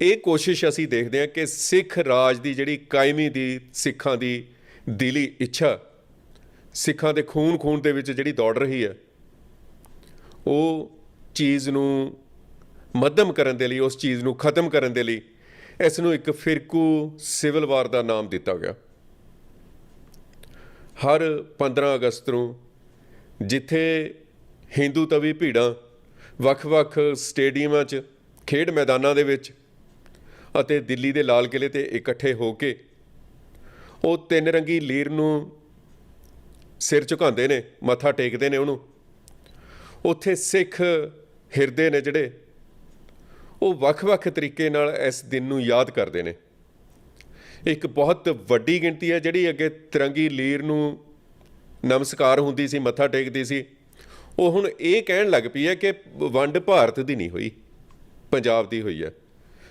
ਇਹ ਕੋਸ਼ਿਸ਼ ਅਸੀਂ ਦੇਖਦੇ ਹਾਂ ਕਿ ਸਿੱਖ ਰਾਜ ਦੀ ਜਿਹੜੀ ਕਾਇਮੀ ਦੀ ਸਿੱਖਾਂ ਦੀ ਦਿਲੀ ਇੱਛਾ, ਸਿੱਖਾਂ ਦੇ ਖੂਨ ਖੂਨ ਦੇ ਵਿੱਚ ਜਿਹੜੀ ਦੌੜ ਰਹੀ ਹੈ, ਉਹ ਚੀਜ਼ ਨੂੰ ਮੱਧਮ ਕਰਨ ਦੇ ਲਈ, ਉਸ ਚੀਜ਼ ਨੂੰ ਖਤਮ ਕਰਨ ਦੇ ਲਈ ਇਸ ਨੂੰ ਇੱਕ ਫਿਰਕੂ ਸਿਵਲ ਵਾਰ ਦਾ ਨਾਮ ਦਿੱਤਾ ਗਿਆ। ਹਰ 15 ਅਗਸਤ ਨੂੰ ਜਿੱਥੇ ਹਿੰਦੂ ਤਵੀ ਭੀੜਾਂ ਵੱਖ-ਵੱਖ ਸਟੇਡੀਅਮਾਂ 'ਚ, ਖੇਡ ਮੈਦਾਨਾਂ ਦੇ ਵਿੱਚ ਅਤੇ ਦਿੱਲੀ ਦੇ ਲਾਲ ਕਿਲੇ ਤੇ ਇਕੱਠੇ ਹੋ ਕੇ ਉਹ ਤਿੰਨ ਰੰਗੀ ਲੀਰ ਨੂੰ ਸਿਰ ਝੁਕਾਉਂਦੇ ਨੇ, ਮੱਥਾ ਟੇਕਦੇ ਨੇ ਉਹਨੂੰ। ਉੱਥੇ ਸਿੱਖ ਹਿਰਦੇ ਨੇ ਜਿਹੜੇ, ਉਹ ਵੱਖ-ਵੱਖ ਤਰੀਕੇ ਨਾਲ ਇਸ ਦਿਨ ਨੂੰ ਯਾਦ ਕਰਦੇ ਨੇ। ਇੱਕ ਬਹੁਤ ਵੱਡੀ ਗਿਣਤੀ ਹੈ ਜਿਹੜੀ ਅੱਗੇ ਤਿਰੰਗੀ ਲੀਰ ਨੂੰ ਨਮਸਕਾਰ ਹੁੰਦੀ ਸੀ, ਮੱਥਾ ਟੇਕਦੀ ਸੀ। ਉਹ ਹੁਣ ਇਹ ਕਹਿਣ ਲੱਗ ਪਈ ਹੈ ਕਿ ਵੰਡ ਭਾਰਤ ਦੀ ਨਹੀਂ ਹੋਈ, ਪੰਜਾਬ ਦੀ ਹੋਈ ਹੈ।